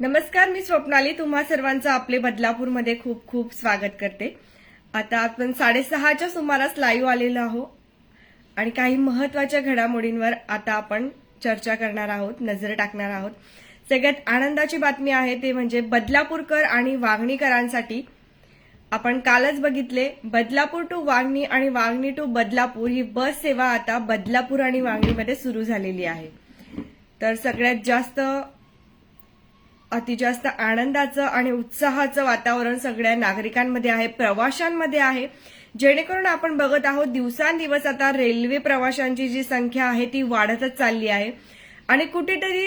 नमस्कार मी स्वप्नाली. तुम्हा सर्वांचं आपले बदलापूरमध्ये खूप खूप स्वागत करते. आता आपण साडेसहाच्या सुमारास लाईव्ह आलेलो आहोत आणि काही महत्त्वाच्या घडामोडींवर आता आपण चर्चा करणार आहोत नजर टाकणार आहोत. सगळ्यात आनंदाची बातमी आहे ते म्हणजे बदलापूरकर आणि वागणीकरांसाठी आपण कालच बघितले बदलापूर टू वागणी आणि वागणी टू बदलापूर ही बस सेवा आता बदलापूर आणि वागणीमध्ये सुरू झालेली आहे. तर सगळ्यात जास्त अतिजास्त आनंदाचं आणि उत्साहाचं वातावरण सगळ्या नागरिकांमध्ये आहे प्रवाशांमध्ये आहे. जेणेकरून आपण बघत आहोत दिवसांदिवस आता रेल्वे प्रवाशांची जी संख्या आहे ती वाढतच चालली आहे. आणि कुठेतरी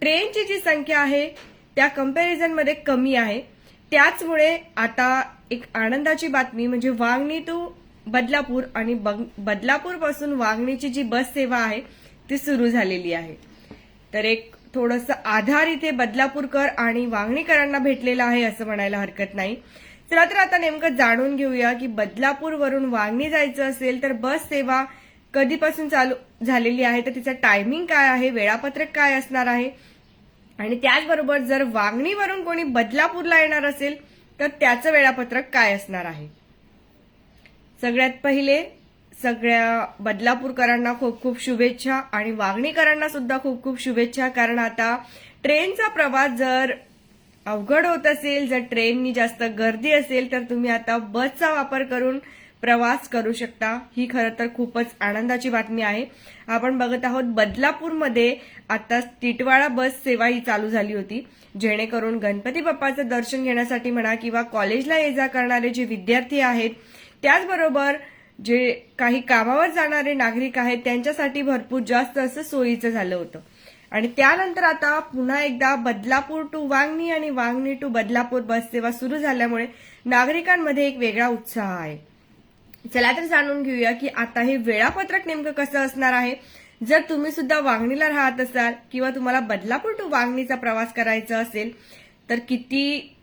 ट्रेनची जी संख्या आहे त्या कम्पॅरिझनमध्ये कमी आहे. त्याचमुळे आता एक आनंदाची बातमी म्हणजे वांगणी टू बदलापूर आणि बदलापूरपासून वांगणीची जी बस सेवा आहे ती सुरू झालेली आहे. तर एक थोडस आधार इथे बदलापूरकर आणि वांगणीकरांना भेटलेला आहे असं म्हणायला हरकत नाही. चला तर आता नेमकं जाणून घेऊया की बदलापूर वरून वांगणी जायचं असेल तर बस सेवा कधीपासून चालू झालेली आहे? तर तिचं टायमिंग काय आहे? वेळापत्रक काय असणार आहे? आणि त्याचबरोबर जर वांगणीवरून कोणी बदलापूरला येणार असेल तर त्याचं वेळापत्रक काय असणार आहे? सगळ्यात पहिले सगळ्या बदलापूरकरांना खूप खूप शुभेच्छा आणि वागणीकरांना सुद्धा खूप खूप शुभेच्छा. कारण आता ट्रेनचा प्रवास जर अवघड होत असेल जर ट्रेननी जास्त गर्दी असेल तर तुम्ही आता बसचा वापर करून प्रवास करू शकता. ही खरं तर खूपच आनंदाची बातमी आहे. आपण बघत आहोत बदलापूरमध्ये आता टिटवाळा बस सेवा ही चालू झाली होती. जेणेकरून गणपती बाप्पाचं दर्शन घेण्यासाठी म्हणा किंवा कॉलेजला ये जा करणारे जे विद्यार्थी आहेत त्याचबरोबर जे काही कामावर जाणारे नागरिक आहेत त्यांच्यासाठी भरपूर जास्त असं सोयीचं झालं होतं. आणि त्यानंतर आता पुन्हा एकदा बदलापूर टू वांगणी आणि वांगणी टू बदलापूर बस सेवा सुरू झाल्यामुळे नागरिकांमध्ये एक वेगळा उत्साह आहे. चला तर जाणून घेऊया की आता हे वेळापत्रक नेमकं कसं असणार आहे. जर तुम्ही सुद्धा वांगणीला राहत असाल किंवा तुम्हाला बदलापूर टू वांगणीचा प्रवास करायचा असेल तर किती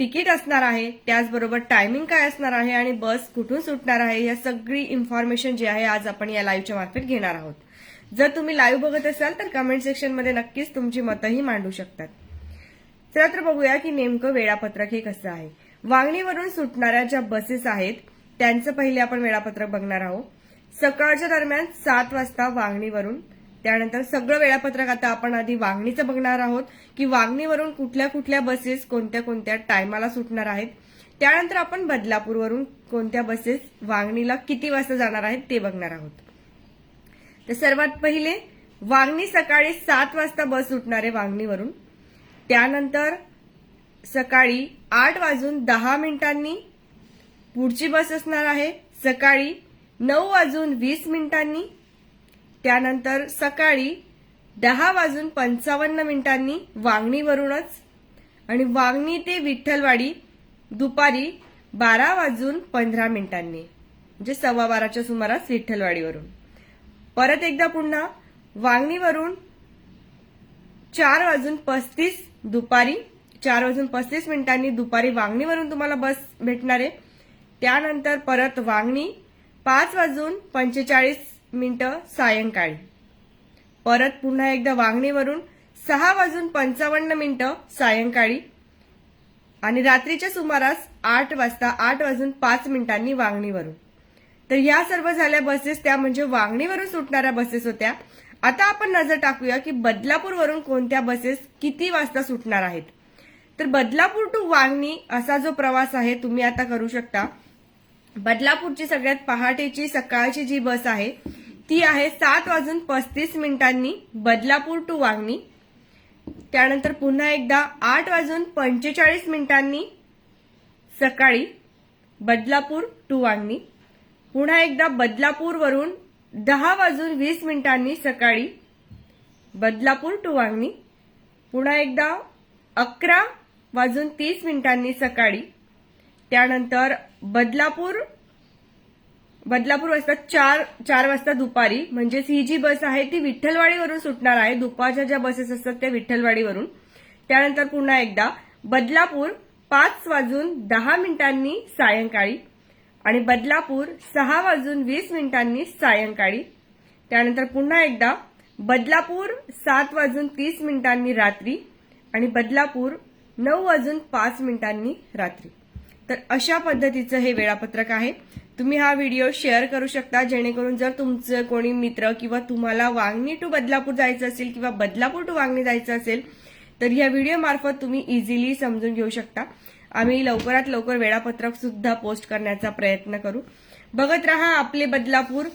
तिकीट असणार आहे त्याचबरोबर टायमिंग काय असणार आहे आणि बस कुठून सुटणार आहे या सगळी इन्फॉर्मेशन जी आहे आज आपण या लाईव्हच्या मार्फत घेणार आहोत. जर तुम्ही लाईव्ह बघत असाल तर कमेंट सेक्शनमध्ये नक्कीच तुमची मतंही मांडू शकतात. चला तर बघूया की नेमकं वेळापत्रक हे कसं आहे. वांगणीवरून सुटणाऱ्या ज्या बसेस आहेत त्यांचं पहिले आपण वेळापत्रक बघणार आहोत. सकाळच्या दरम्यान सात वाजता वांगणीवरून त्यानंतर सगळं वेळापत्रक आता आपण आधी वागणीचं बघणार आहोत की वागणीवरून कुठल्या कुठल्या बसेस कोणत्या कोणत्या टायमाला सुटणार आहेत. त्यानंतर आपण बदलापूरवरून कोणत्या बसेस वागणीला किती वाजता जाणार आहेत ते बघणार आहोत. तर सर्वात पहिले वागणी सकाळी सात वाजता बस सुटणार आहे वागणीवरून. त्यानंतर सकाळी आठ वाजून दहा मिनिटांनी पुढची बस असणार आहे. सकाळी नऊ वाजून वीस मिनिटांनी त्यानंतर सकाळी दहा वाजून पंचावन्न मिनिटांनी वांगणीवरूनच आणि वांगणी ते विठ्ठलवाडी दुपारी बारा वाजून पंधरा मिनिटांनी म्हणजे सव्वा बाराच्या सुमारास विठ्ठलवाडीवरून. परत एकदा पुन्हा वांगणीवरून चार वाजून पस्तीस दुपारी चार वाजून पस्तीस मिनिटांनी दुपारी वांगणीवरून तुम्हाला बस भेटणार आहे. त्यानंतर परत वांगणी पाच वाजून पंचेचाळीस मिनटं सायंकाळी. परत पुन्हा एकदा वांगणीवरून सहा वाजून पंचावन्न मिनटं सायंकाळी. आणि रात्रीच्या सुमारास आठ वाजता आठ वाजून पाच मिनिटांनी वांगणीवरून. तर या सर्व झाल्या बसेस त्या म्हणजे वांगणीवरून सुटणाऱ्या बसेस होत्या. आता आपण नजर टाकूया की बदलापूरवरून कोणत्या बसेस किती वाजता सुटणार आहेत. तर बदलापूर टू वांगणी असा जो प्रवास आहे तुम्ही आता करू शकता. बदलापूरची सगळ्यात पहाटेची सकाळची जी बस आहे ती आहे सात वाजून पस्तीस मिनिटांनी बदलापूर टू वांगणी. त्यानंतर पुन्हा एकदा आठ वाजून पंचेचाळीस मिनिटांनी सकाळी बदलापूर टू वांगणी. पुन्हा एकदा बदलापूरवरून दहा वाजून वीस मिनिटांनी सकाळी बदलापूर टू वांगणी. पुन्हा एकदा अकरा वाजून तीस मिनिटांनी सकाळी. त्यानंतर बदलापूर बदलापूर वाजता चार चार वाजता दुपारी. म्हणजेच ही जी बस आहे ती विठ्ठलवाडीवरून सुटणार आहे. दुपारच्या ज्या बसेस असतात त्या विठ्ठलवाडीवरून. त्यानंतर पुन्हा एकदा बदलापूर पाच वाजून दहा मिनिटांनी सायंकाळी आणि बदलापूर सहा वाजून वीस मिनिटांनी सायंकाळी. त्यानंतर पुन्हा एकदा बदलापूर सात वाजून तीस मिनिटांनी रात्री आणि बदलापूर नऊ वाजून पाच मिनिटांनी रात्री. तर अशा पद्धतीचं हे वेळापत्रक आहे. तुम्ही हा व्हिडिओ शेअर करू शकता जेणेकरून जर तुमचं कोणी मित्र किंवा तुम्हाला वांगणी टू बदलापूर जायचं असेल किंवा बदलापूर टू वांगणी जायचं असेल तर या व्हिडिओ मार्फत तुम्ही इझिली समजून घेऊ शकता. आम्ही लवकरात लवकर वेळापत्रक सुद्धा पोस्ट करण्याचा प्रयत्न करू. बघत राहा आपले बदलापूर.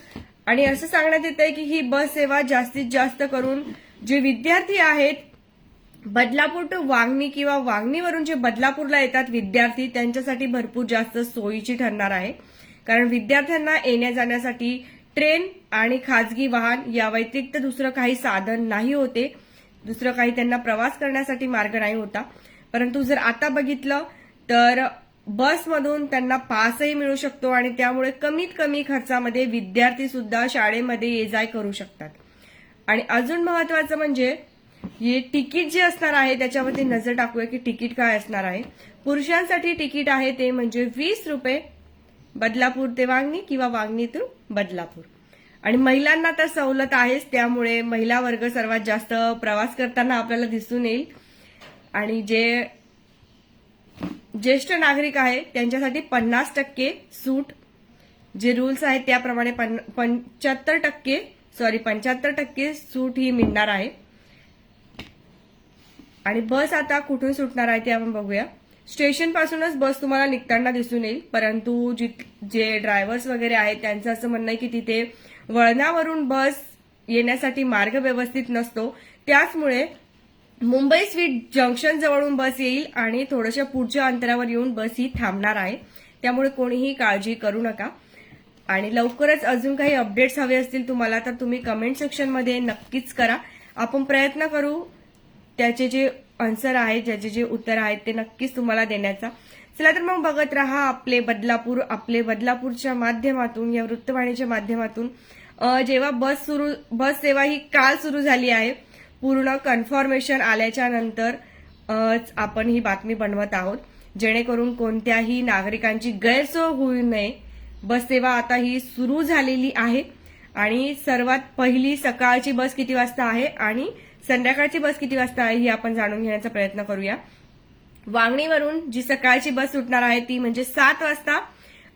आणि असं सांगण्यात येत आहे की ही बस सेवा जास्तीत जास्त करून जे विद्यार्थी आहेत बदलापूर टू वांगणी किंवा वांगणीवरून जे बदलापूरला येतात विद्यार्थी त्यांच्यासाठी भरपूर जास्त सोयीची ठरणार आहे. कारण विद्यार्थ्यांना येण्या जाण्यासाठी ट्रेन आणि खाजगी वाहन या व्यतिरिक्त दुसरं काही साधन नाही होते. दुसरं काही त्यांना प्रवास करण्यासाठी मार्ग नाही होता. परंतु जर आता बघितलं तर बसमधून त्यांना पासही मिळू शकतो आणि त्यामुळे कमीत कमी खर्चामध्ये विद्यार्थी सुद्धा शाळेमध्ये ये जाय करू शकतात. आणि अजून महत्वाचं म्हणजे हे तिकीट जे असणार आहे त्याच्यावरती नजर टाकूया की तिकीट काय असणार आहे. पुरुषांसाठी तिकीट आहे ते म्हणजे वीस रुपये बदलापूर ते वांगणी किंवा वांगणी ते बदलापूर. आणि महिलांना तर सवलत आहेच त्यामुळे महिला वर्ग सर्वात जास्त प्रवास करताना आपल्याला दिसून येईल. आणि जे ज्येष्ठ नागरिक आहे त्यांच्यासाठी पन्नास टक्के सूट जे रूल्स आहेत त्याप्रमाणे पंच्याहत्तर टक्के सॉरी पंच्याहत्तर टक्के सूट ही मिळणार आहे. आणि बस आता कुठून सुटणार आहे ते आपण बघूया. स्टेशनपासूनच बस तुम्हाला निघताना दिसून येईल. परंतु जे ड्रायव्हर्स वगैरे आहेत त्यांचं असं म्हणणं आहे की तिथे वळणावरून बस येण्यासाठी मार्ग व्यवस्थित नसतो. त्याचमुळे मुंबई स्वीट जंक्शन जवळून बस येईल आणि थोड्याशा पुढच्या अंतरावर येऊन बस ही थांबणार आहे. त्यामुळे कोणीही काळजी करू नका. आणि लवकरच अजून काही अपडेट्स हवे असतील तुम्हाला तर तुम्ही कमेंट सेक्शनमध्ये नक्कीच करा. आपण प्रयत्न करू त्याचे जे आन्सर आहेत ज्याचे जे उत्तर आहेत ते नक्कीच तुम्हाला देण्याचा. चला तर मग बघत राहा आपले बदलापूर आपले बदलापूरच्या माध्यमातून या वृत्तवाणीच्या माध्यमातून. जेव्हा बस सुरू बस सेवा ही काल सुरू झाली आहे पूर्ण कन्फर्मेशन आल्याच्यानंतर आपण ही बातमी बनवत आहोत. जेणेकरून कोणत्याही नागरिकांची गैरसोय होऊ नये. बस सेवा आता ही सुरू झालेली आहे. आणि सर्वात पहिली सकाळची बस किती वाजता आहे? आणि संध्याकाळची बस किती वाजता आहे ही आपण जाणून घेण्याचा प्रयत्न करूया. वांगणीवरून जी सकाळची बस सुटणार आहे ती म्हणजे सात वाजता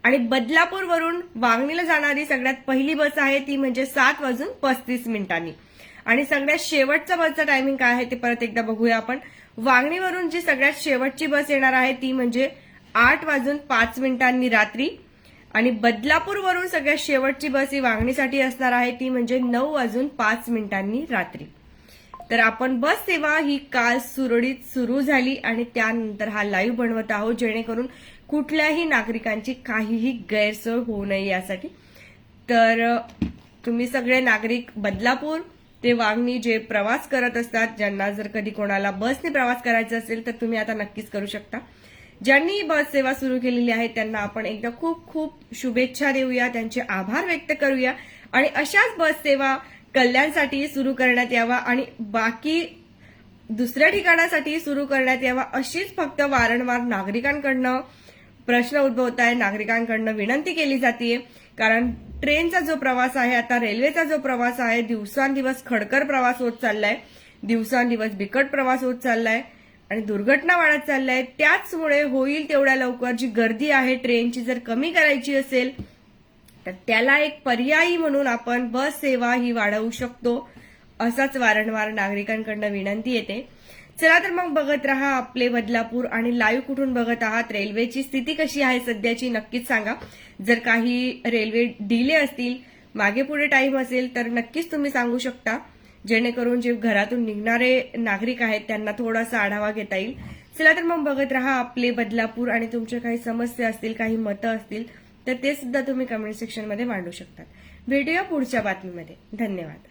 आणि बदलापूरवरून वांगणीला जाणारी सगळ्यात पहिली बस आहे ती म्हणजे सात वाजून पस्तीस मिनिटांनी. आणि सगळ्यात शेवटचा बसचा टायमिंग काय आहे ते परत एकदा बघूया आपण. वांगणीवरून जी सगळ्यात शेवटची बस येणार आहे ती म्हणजे आठ वाजून पाच मिनिटांनी रात्री. आणि बदलापूरवरून सगळ्यात शेवटची बस ही वांगणीसाठी असणार आहे ती म्हणजे नऊ वाजून पाच मिनिटांनी रात्री. तर आपण बस सेवा ही काल सुरळीत सुरू झाली आणि त्यानंतर हा लाईव्ह बनवत आहोत जेणेकरून कुठल्याही नागरिकांची काहीही गैरसोय होऊ नये यासाठी. तर तुम्ही सगळे नागरिक बदलापूर ते वागणी जे प्रवास करत असतात ज्यांना जर कधी कोणाला बसने प्रवास करायचा असेल तर तुम्ही आता नक्कीच करू शकता. ज्यांनी बस सेवा सुरू केलेली आहे त्यांना आपण एकदा खूप खूप शुभेच्छा देऊया त्यांचे आभार व्यक्त करूया. आणि अशाच बस सेवा कल्याणसाठी सुरू करण्यात यावा आणि बाकी दुसऱ्या ठिकाणासाठी सुरू करण्यात यावा अशीच फक्त वारंवार नागरिकांकडनं प्रश्न उद्भवत आहे. नागरिकांकडनं विनंती केली जाते कारण ट्रेनचा जो प्रवास आहे आता रेल्वेचा जो प्रवास आहे दिवसांदिवस खडकर प्रवास होत चाललाय. दिवसांदिवस बिकट प्रवास होत चाललाय आणि दुर्घटना वाढत चाललाय त्याचमुळे होईल तेवढ्या लवकर. जी गर्दी आहे ट्रेनची जर कमी करायची असेल तर त्याला एक पर्यायी म्हणून आपण बस सेवा ही वाढवू शकतो असाच वारंवार नागरिकांकडनं विनंती येते. चला तर मग बघत राहा आपले बदलापूर आणि लाईव्ह कुठून बघत आहात रेल्वेची स्थिती कशी आहे सध्याची नक्कीच सांगा. जर काही रेल्वे डिले असतील मागे पुढे टाईम असेल तर नक्कीच तुम्ही सांगू शकता. जेणेकरून जे घरातून निघणारे नागरिक आहेत त्यांना थोडासा आढावा घेता येईल. चला तर मग बघत राहा आपले बदलापूर आणि तुमच्या काही समस्या असतील काही मतं असतील तर ते सुद्धा तुम्ही कमेंट सेक्शनमध्ये मांडू शकता भेटूया पुढच्या बातमीमध्ये. धन्यवाद.